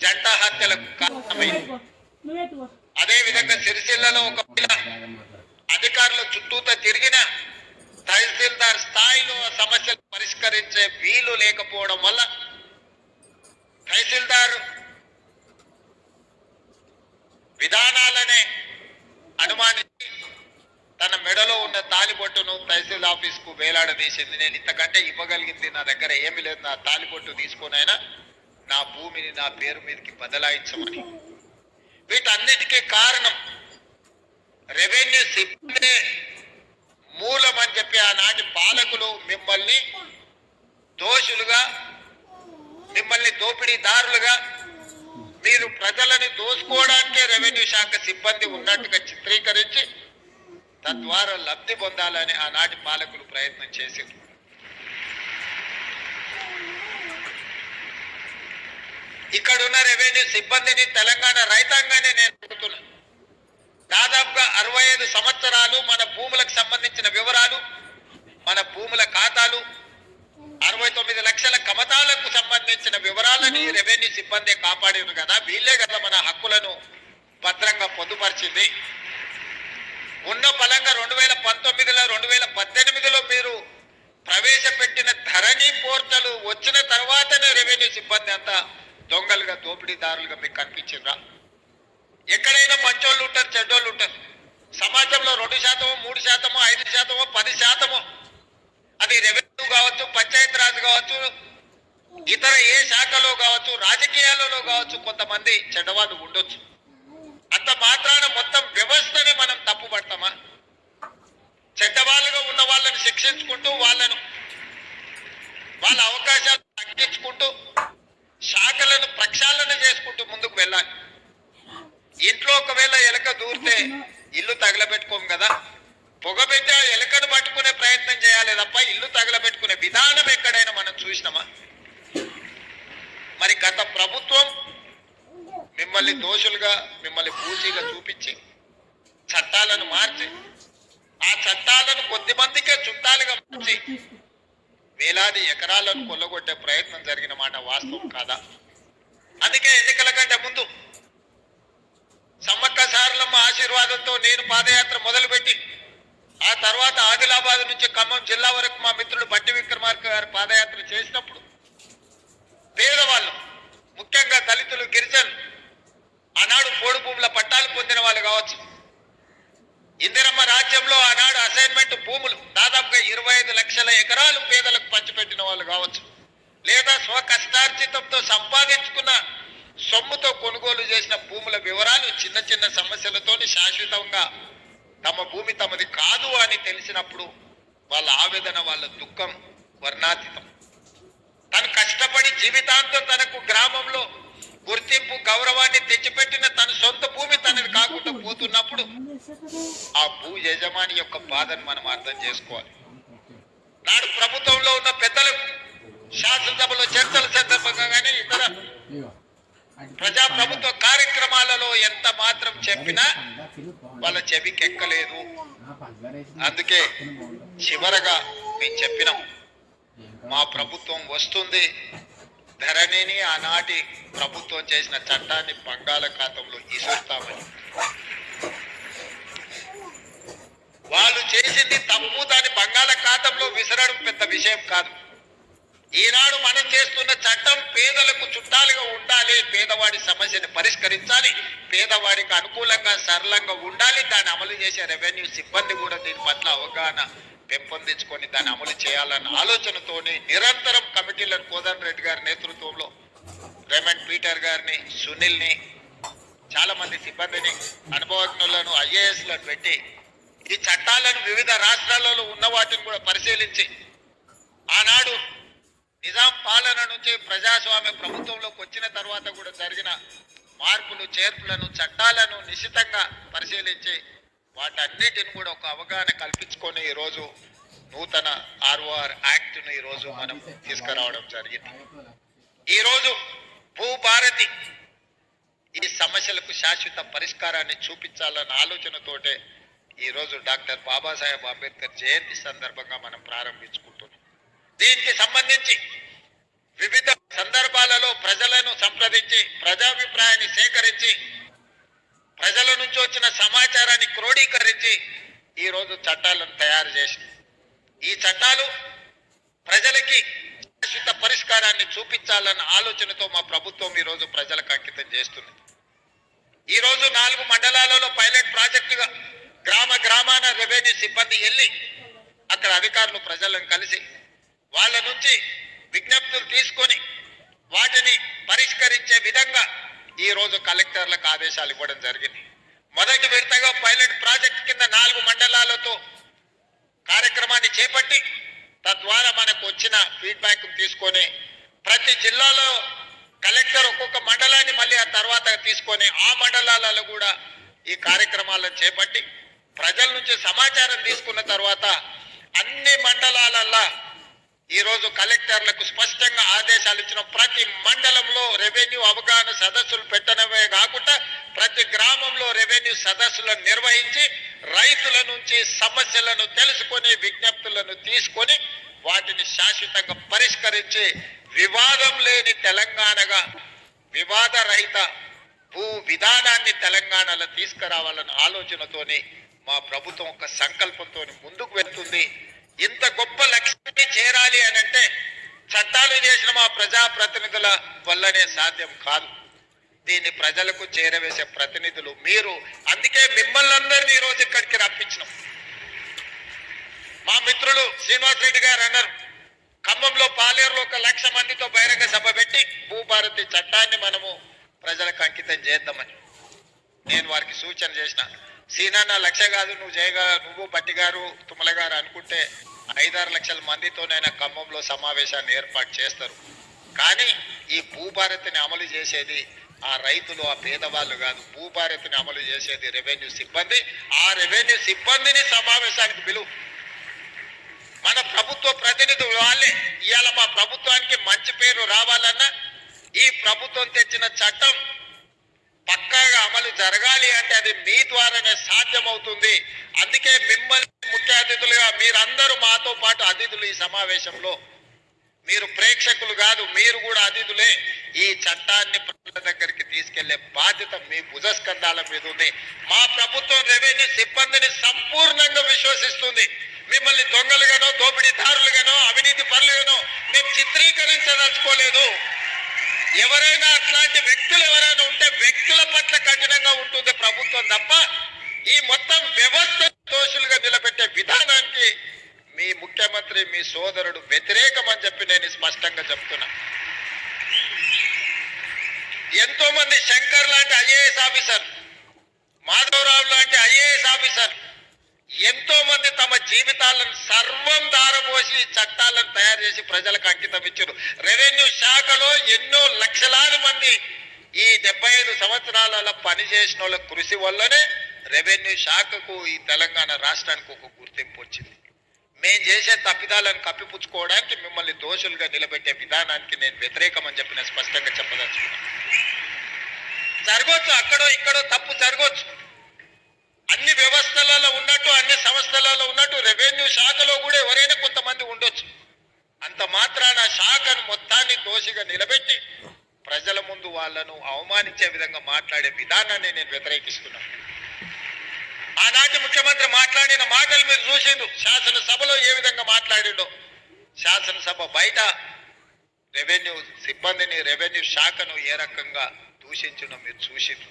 జంట హత్యలకు కారణమైంది. అదే విధంగా సిరిసిల్లలో ఒక అధికారుల చుట్టూత తిరిగిన తహసీల్దార్ స్థాయిలో సమస్యలు పరిష్కరించే వీలు లేకపోవడం వల్ల తహసీల్దార్ విధానాలనే అనుమానించి తన మెడలో ఉన్న తాలిబొట్టును తహసీల్ ఆఫీస్కు వేలాడదీసింది. నేను ఇంతకంటే ఇవ్వగలిగింది నా దగ్గర ఏమీ లేదు. నా తాలిబొట్టు తీసుకునైనా నా భూమిని నా పేరు మీదకి బదలాయించమని. వీటన్నిటికీ కారణం రెవెన్యూ సిబ్బంది. మూలం అని చెప్పి ఆనాటి పాలకులు మిమ్మల్ని దోషులుగా మిమ్మల్ని దోపిడీదారులుగా మీరు ప్రజలని దోసుకోవడానికే రెవెన్యూ శాఖ సిబ్బంది ఉన్నట్టుగా చిత్రీకరించి తద్వారా లబ్ధి పొందాలని ఆనాటి పాలకులు ప్రయత్నం చేశారు ఇక్కడున్న రెవెన్యూ సిబ్బందిని తెలంగాణ రైతాంగాన్ని నేను అడుగుతున్నాను దాదాపుగా అరవై ఐదు సంవత్సరాలు మన భూములకు సంబంధించిన వివరాలు మన భూముల ఖాతాలు అరవై తొమ్మిది లక్షల కమతాలకు సంబంధించిన వివరాలని రెవెన్యూ సిబ్బంది కాపాడారు కదా. వీళ్ళే కదా మన హక్కులను భద్రంగా పొందుపరిచింది. ఉన్న బలంగా రెండు వేల పంతొమ్మిదిలో రెండు వేల పద్దెనిమిదిలో మీరు ప్రవేశపెట్టిన ధరణి పోర్టల్ వచ్చిన తర్వాతనే రెవెన్యూ సిబ్బంది అంతా దొంగలుగా దోపిడీదారులుగా మీకు కనిపించిందా ఎక్కడైనా మంచోళ్ళు ఉంటారు చెడ్డోళ్ళు ఉంటారు. సమాజంలో రెండు శాతమో మూడు శాతమో ఐదు శాతమో పది శాతమో. అది రెవెన్యూ కావచ్చు పంచాయతీ రాజ్ కావచ్చు ఇతర ఏ శాఖలో కావచ్చు రాజకీయాలలో కావచ్చు కొంతమంది చెడ్డవాళ్ళు ఉండొచ్చు. అంత మాత్రాన మొత్తం వ్యవస్థనే మనం తప్పు పడతామా చెడ్డవాళ్ళుగా ఉన్న వాళ్ళని శిక్షించుకుంటూ వాళ్ళను వాళ్ళ అవకాశాలు తగ్గించుకుంటూ శాఖలను ప్రక్షాళన చేసుకుంటూ ముందుకు వెళ్ళాలి ఇంట్లో ఒకవేళ ఎలక దూరితే ఇల్లు తగలబెట్టుకోం కదా పొగ పెట్టి ఆ ఎలకను పట్టుకునే ప్రయత్నం చేయాలి తప్ప ఇల్లు తగలబెట్టుకునే విధానం ఎక్కడైనా మనం చూసినామా మరి గత ప్రభుత్వం మిమ్మల్ని దోషులుగా మిమ్మల్ని చూపించి చట్టాలను మార్చి ఆ చట్టాలను కొద్ది మందికే చుట్టాలుగా మార్చి వేలాది ఎకరాలను కొల్లగొట్టే ప్రయత్నం జరిగిన మాట వాస్తవం కాదా? అందుకే ఎన్నికల కంటే ముందు సమ్మక్క సారలమ్మ ఆశీర్వాదంతో నేను పాదయాత్ర మొదలుపెట్టి ఆ తర్వాత ఆదిలాబాద్ నుంచి ఖమ్మం జిల్లా వరకు మా మిత్రుడు బట్టి విక్రమార్క గారు పాదయాత్ర చేసినప్పుడు పేదవాళ్ళు ముఖ్యంగా దళితులు గిరిజనులు ఆనాడు పోడు భూముల పట్టాలు పొందిన వాళ్ళు కావచ్చు ఇందిరమ్మ రాజ్యంలో ఆనాడు అసైన్మెంట్ భూములు దాదాపుగా ఇరవై ఐదు లక్షల ఎకరాలు పేదలకు పంచిపెట్టిన వాళ్ళు కావచ్చు. లేదా స్వకష్టార్జితంతో సంపాదించుకున్న సొమ్ముతో కొనుగోలు చేసిన భూముల వివరాలు చిన్న చిన్న సమస్యలతో శాశ్వతంగా తమ భూమి తమది కాదు అని తెలిసినప్పుడు వాళ్ళ ఆవేదన వాళ్ళ దుఃఖం వర్ణాతీతం. తను కష్టపడి జీవితాంతం తనకు గ్రామంలో గుర్తింపు గౌరవాన్ని తెచ్చిపెట్టిన తన సొంత భూమి తనది కాకుండా పోతున్నప్పుడు ఆ భూ యజమాని యొక్క బాధను మనం అర్థం చేసుకోవాలి. నాడు ప్రభుత్వంలో ఉన్న పెద్దలకు శాసనసభలో చర్చల సందర్భంగా కానీ ఇతర ప్రజా ప్రభుత్వ కార్యక్రమాలలో ఎంత మాత్రం చెప్పినా వాళ్ళ చెవికి ఎక్కలేదు అందుకే చివరగా మేము చెప్పినాం మా ప్రభుత్వం వస్తుంది. ధరణిని ఆనాటి ప్రభుత్వం చేసిన చట్టాన్ని బంగాళాఖాతంలో ఇసుస్తామని వాళ్ళు చేసింది తప్పు దాని బంగాళాఖాతంలో విసరడం పెద్ద విషయం కాదు. ఈనాడు మనం చేస్తున్న చట్టం పేదలకు చుట్టాలుగా ఉండాలి పేదవాడి సమస్యని పరిష్కరించాలి పేదవాడికి అనుకూలంగా సరళంగా ఉండాలి దాన్ని అమలు చేసే రెవెన్యూ సిబ్బంది కూడా దీని పట్ల అవగాహన పెంపొందించుకొని దాన్ని అమలు చేయాలన్న ఆలోచనతోనే నిరంతరం కమిటీలను కోదన్ రెడ్డి గారి నేతృత్వంలో రెమండ్ పీటర్ గారిని సునీల్ని చాలా మంది సిబ్బందిని అనుభవజ్ఞులను ఐఏఎస్లను పెట్టి ఈ చట్టాలను వివిధ రాష్ట్రాలలో ఉన్న వాటిని కూడా పరిశీలించి ఆనాడు నిజాం పాలన నుంచి ప్రజాస్వామ్య ప్రభుత్వంలోకి వచ్చిన తర్వాత కూడా జరిగిన మార్పులు చేర్పులను చట్టాలను నిశితంగా పరిశీలించి వాటన్నిటిని కూడా ఒక అవగాహన కల్పించుకొని ఈరోజు నూతన ఆర్ఓఆర్ యాక్ట్ను ఈరోజు మనం తీసుకురావడం జరిగింది. ఈరోజు భూభారతి ఈ సమస్యలకు శాశ్వత పరిష్కారాన్ని చూపించాలన్న ఆలోచనతోటే ఈరోజు డాక్టర్ బాబాసాహెబ్ అంబేద్కర్ జయంతి సందర్భంగా మనం ప్రారంభించుకుంటున్నాం. దీనికి సంబంధించి వివిధ సందర్భాలలో ప్రజలను సంప్రదించి ప్రజాభిప్రాయాన్ని సేకరించి ప్రజల నుంచి వచ్చిన సమాచారాన్ని క్రోడీకరించి ఈ రోజు చట్టాలను తయారు చేసి ఈ చట్టాలు ప్రజలకి శాశ్వత పరిష్కారాన్ని చూపించాలన్న ఆలోచనతో మా ప్రభుత్వం ఈ రోజు ప్రజలకు అంకితం చేస్తుంది ఈ రోజు నాలుగు మండలాలలో పైలట్ ప్రాజెక్టుగా గ్రామ గ్రామాన రెవెన్యూ సిబ్బంది వెళ్ళి అక్కడ అధికారులు ప్రజలను కలిసి వాళ్ళ నుంచి విజ్ఞప్తులు తీసుకొని వాటిని పరిష్కరించే విధంగా ఈ రోజు కలెక్టర్లకు ఆదేశాలు ఇవ్వడం జరిగింది. మొదటి విడతగా పైలట్ ప్రాజెక్ట్ కింద నాలుగు మండలాలతో కార్యక్రమాన్ని చేపట్టి తద్వారా మనకు వచ్చిన ఫీడ్బ్యాక్ తీసుకొని ప్రతి జిల్లాలో కలెక్టర్ ఒక్కొక్క మండలాన్ని మళ్ళీ ఆ తర్వాత తీసుకొని ఆ మండలాలలో కూడా ఈ కార్యక్రమాలను చేపట్టి ప్రజల నుంచి సమాచారం తీసుకున్న తర్వాత అన్ని మండలాలల్లో ఈరోజు కలెక్టర్లకు స్పష్టంగా ఆదేశాలు ఇచ్చిన ప్రతి మండలంలో రెవెన్యూ అవగాహన సదస్సులు పెట్టడమే కాకుండా ప్రతి గ్రామంలో రెవెన్యూ సదస్సులను నిర్వహించి రైతుల నుంచి సమస్యలను తెలుసుకొని విజ్ఞప్తులను తీసుకొని వాటిని శాశ్వతంగా పరిష్కరించి వివాదం లేని తెలంగాణగా వివాద రహిత భూ విధానాన్ని తెలంగాణలో తీసుకురావాలన్న ఆలోచనతోని మా ప్రభుత్వం ఒక సంకల్పంతో ముందుకు వెళ్తుంది. ఇంత గొప్ప లక్ష్యాన్ని చేరాలి అని అంటే చట్టాలు చేసిన మా ప్రజాప్రతినిధుల వల్లనే సాధ్యం కాదు. దీన్ని ప్రజలకు చేరవేసే ప్రతినిధులు మీరు. అందుకే మిమ్మల్ని అందరినీ ఈ రోజు ఇక్కడికి రప్పించినాం. మా మిత్రులు శ్రీనివాస్ రెడ్డి గారు అన్నారు ఖమ్మంలో పాలేరులో ఒక లక్ష మందితో బహిరంగ సభ పెట్టి భూభారతి చట్టాన్ని మనము ప్రజలకు అంకితం చేద్దామని. నేను వారికి సూచన చేసినాను సీనాన్న లక్ష కాదు నువ్వు చేయగా నువ్వు బట్టి గారు తుమ్మల గారు అనుకుంటే ఐదారు లక్షల మందితోనైనా ఖమ్మంలో సమావేశాన్ని ఏర్పాటు చేస్తారు. కానీ ఈ భూభారతిని అమలు చేసేది ఆ రైతులు ఆ పేదవాళ్ళు కాదు. భూభారతిని అమలు చేసేది రెవెన్యూ సిబ్బంది. ఆ రెవెన్యూ సిబ్బందిని సమావేశానికి పిలువు మన ప్రభుత్వ ప్రతినిధులు వాళ్ళే. ఇవాళ మా ప్రభుత్వానికి మంచి పేరు రావాలన్నా ఈ ప్రభుత్వం తెచ్చిన చట్టం పక్కాగా అమలు జరగాలి అంటే అది మీ ద్వారానే సాధ్యమవుతుంది. అందుకే మిమ్మల్ని ముఖ్య అతిథులుగా మీరందరూ మాతో పాటు అతిథులు ఈ సమావేశంలో. మీరు ప్రేక్షకులు కాదు మీరు కూడా అతిథులే. ఈ చట్టాన్ని ప్రజల దగ్గరికి తీసుకెళ్ళే బాధ్యత మీ భుజస్కంధాల మీద ఉంది. మా ప్రభుత్వం రెవెన్యూ సిబ్బందిని సంపూర్ణంగా విశ్వసిస్తుంది. మిమ్మల్ని దొంగలుగానో దోపిడీదారులుగానో అవినీతి పరులుగానో మేము చిత్రీకరించదలుచుకోలేదు. ఎవరైనా అట్లాంటి వ్యక్తులు ఎవరైనా ఉంటే వ్యక్తుల పట్ల కఠినంగా ఉంటుంది ప్రభుత్వం తప్ప ఈ మొత్తం వ్యవస్థ దోషులుగా నిలబెట్టే విధానానికి మీ ముఖ్యమంత్రి మీ సోదరుడు వ్యతిరేకం అని చెప్పి నేను స్పష్టంగా చెప్తున్నా. ఎంతో మంది శంకర్ లాంటి ఐఏఎస్ ఆఫీసర్ మాధవరావు లాంటి ఐఏఎస్ ఆఫీసర్ ఎంతో మంది తమ జీవితాలను సర్వం దారపోసి చట్టాలను తయారు చేసి ప్రజలకు అంకితం ఇచ్చారు. రెవెన్యూ శాఖలో ఎన్నో లక్షలాది మంది ఈ డెబ్బై ఐదు సంవత్సరాల పనిచేసిన వాళ్ళ కృషి వల్లనే రెవెన్యూ శాఖకు ఈ తెలంగాణ రాష్ట్రానికి ఒక గుర్తింపు వచ్చింది. మేం చేసే తప్పిదాలను కప్పిపుచ్చుకోవడానికి మిమ్మల్ని దోషులుగా నిలబెట్టే విధానానికి నేను వ్యతిరేకమని చెప్పి నేను స్పష్టంగా చెప్పదలుచుకున్నాను. జరగవచ్చు అక్కడో ఇక్కడో తప్పు జరగవచ్చు అన్ని వ్యవస్థలలో ఉన్నట్టు అన్ని సంస్థలలో ఉన్నట్టు రెవెన్యూ శాఖలో కూడా ఎవరైనా కొంతమంది ఉండొచ్చు. అంత మాత్రాన శాఖను మొత్తాన్ని దోషిగా నిలబెట్టి ప్రజల ముందు వాళ్ళను అవమానించే విధంగా మాట్లాడే విధానాన్ని నేను వ్యతిరేకిస్తున్నాను ఆనాటి ముఖ్యమంత్రి మాట్లాడిన మాటలు మీరు చూసిండు శాసనసభలో ఏ విధంగా మాట్లాడిండో. శాసనసభ బయట రెవెన్యూ సిబ్బందిని రెవెన్యూ శాఖను ఏ రకంగా దూషించడం మీరు చూసిండ్రు.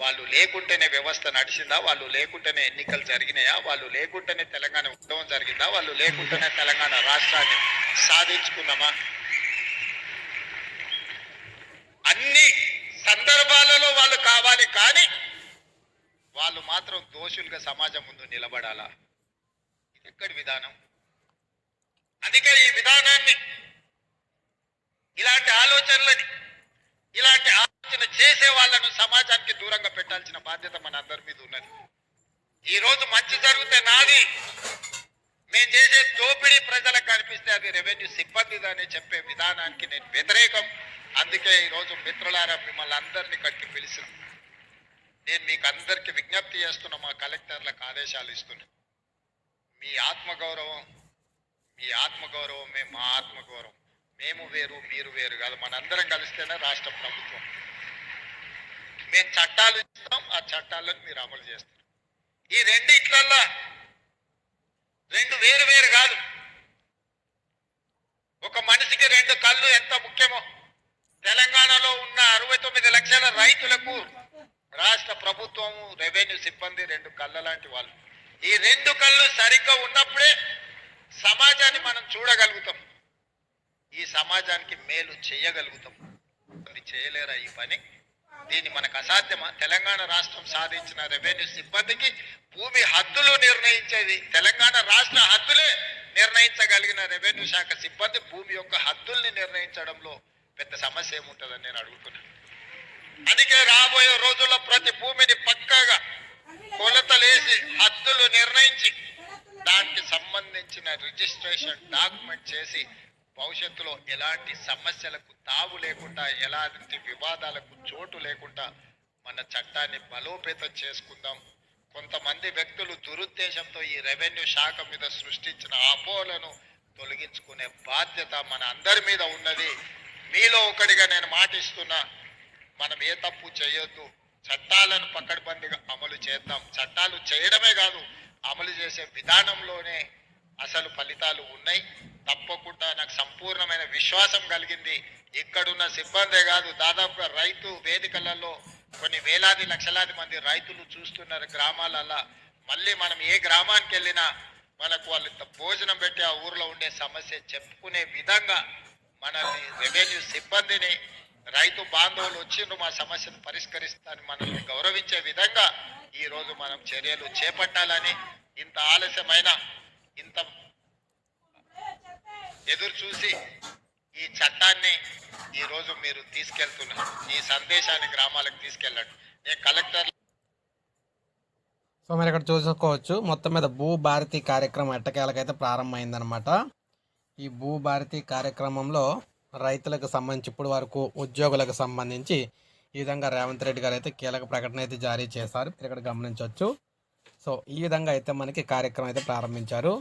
వాళ్ళు లేకుంటేనే వ్యవస్థ నడిచిందా? వాళ్ళు లేకుంటేనే ఎన్నికలు జరిగినాయా? వాళ్ళు లేకుంటేనే తెలంగాణ ఉద్యమం జరిగిందా? వాళ్ళు లేకుంటేనే తెలంగాణ రాష్ట్రాన్ని సాధించుకున్నామా అన్ని సందర్భాలలో వాళ్ళు కావాలి కానీ వాళ్ళు మాత్రం దోషులుగా సమాజం ముందు నిలబడాలా? ఇది ఎక్కడి విధానం? అందుకే ఈ విధానాన్ని ఇలాంటి ఆలోచనలని ఇలాంటి ఆలోచన చేసే వాళ్ళను సమాజానికి దూరంగా పెట్టాల్సిన బాధ్యత మన అందరి మీద ఉన్నది. ఈ రోజు మంచి జరిగితే నాది. మేము చేసే దోపిడీ ప్రజలకు కనిపిస్తే అది రెవెన్యూ సిబ్బందిదని చెప్పే విధానానికి నేను వ్యతిరేకం. అందుకే ఈ రోజు మిత్రులారా మిమ్మల్ని అందరినీ కట్టి పిలిచిన నేను మీకు అందరికి విజ్ఞప్తి చేస్తున్న మా కలెక్టర్లకు ఆదేశాలు ఇస్తున్నా. మీ ఆత్మగౌరవం మీ ఆత్మగౌరవమే మా ఆత్మగౌరవం. మేము వేరు మీరు వేరు కాదు. మనందరం కలిస్తేనే రాష్ట్ర ప్రభుత్వం. మేము చట్టాలు ఇస్తాం ఆ చట్టాలను మీరు అమలు చేస్తారు. ఈ రెండు ఇట్లల్లా రెండు వేరు వేరు కాదు. ఒక మనిషికి రెండు కళ్ళు ఎంత ముఖ్యమో. తెలంగాణలో ఉన్న అరవై తొమ్మిది లక్షల రైతులకు రాష్ట్ర ప్రభుత్వము రెవెన్యూ సిబ్బంది రెండు కళ్ళ లాంటి వాళ్ళు. ఈ రెండు కళ్ళు సరిగ్గా ఉన్నప్పుడే సమాజాన్ని మనం చూడగలుగుతాం. ఈ సమాజానికి మేలు చేయగలుగుతాం. అది చేయలేరా ఈ పని? దీన్ని మనకు అసాధ్యమా? తెలంగాణ రాష్ట్రం సాధించిన రెవెన్యూ సిబ్బందికి భూమి హద్దులు నిర్ణయించేది. తెలంగాణ రాష్ట్ర హద్దులే నిర్ణయించగలిగిన రెవెన్యూ శాఖ సిబ్బంది భూమి యొక్క హద్దుల్ని నిర్ణయించడంలో పెద్ద సమస్య ఏముంటుందని నేను అడుగుతున్నాను అందుకే రాబోయే రోజుల్లో ప్రతి భూమిని పక్కాగా కొలతలేసి హద్దులు నిర్ణయించి దానికి సంబంధించిన రిజిస్ట్రేషన్ డాక్యుమెంట్ చేసి భవిష్యత్తులో ఎలాంటి సమస్యలకు తావు లేకుండా ఎలాంటి వివాదాలకు చోటు లేకుండా మన చట్టాన్ని బలోపేతం చేసుకుందాం. కొంతమంది వ్యక్తులు దురుద్దేశంతో ఈ రెవెన్యూ శాఖ మీద సృష్టించిన అపోలను తొలగించుకునే బాధ్యత మన అందరి మీద ఉన్నది. మీలో ఒకటిగా నేను మాటిస్తున్నా మనం ఏ తప్పు చేయొద్దు. చట్టాలను పకడ్బందీగా అమలు చేద్దాం. చట్టాలు చేయడమే కాదు అమలు చేసే విధానంలోనే అసలు ఫలితాలు ఉన్నాయి. తప్పకుండా నాకు సంపూర్ణమైన విశ్వాసం కలిగింది. ఇక్కడున్న సిబ్బందే కాదు దాదాపుగా రైతు వేదికలలో కొన్ని వేలాది లక్షలాది మంది రైతులు చూస్తున్నారు గ్రామాలల్లో. మళ్ళీ మనం ఏ గ్రామానికి వెళ్ళినా మనకు వాళ్ళు భోజనం పెట్టి ఆ ఊర్లో ఉండే సమస్య చెప్పుకునే విధంగా మనల్ని రెవెన్యూ సిబ్బందిని రైతు బాంధవులు వచ్చిండ్రు మా సమస్యను పరిష్కరిస్తారని మనల్ని గౌరవించే విధంగా ఈరోజు మనం చర్యలు చేపట్టాలని ఇంత ఆలస్యమైన ఇంత ఎదురు చూసి ఈ చట్టాన్ని ఈరోజు మీరు తీసుకెళ్తున్నారు. ఈ సందేశాన్ని గ్రామాలకు తీసుకెళ్ళండి. నేను కలెక్టర్ సో మీరు ఇక్కడ చూసుకోవచ్చు. మొత్తం మీద భూ భారతి కార్యక్రమం ఎట్టకేలకైతే ప్రారంభమైందనమాట ఈ భూ భారతి కార్యక్రమంలో రైతులకు సంబంధించి ఇప్పుడు వరకు ఉద్యోగులకు సంబంధించి ఈ విధంగా రేవంత్ రెడ్డి గారు అయితే కీలక ప్రకటన అయితే జారీ చేశారు. ఇక్కడ గమనించవచ్చు. సో ఈ విధంగా అయితే మనకి కార్యక్రమం అయితే ప్రారంభించారు.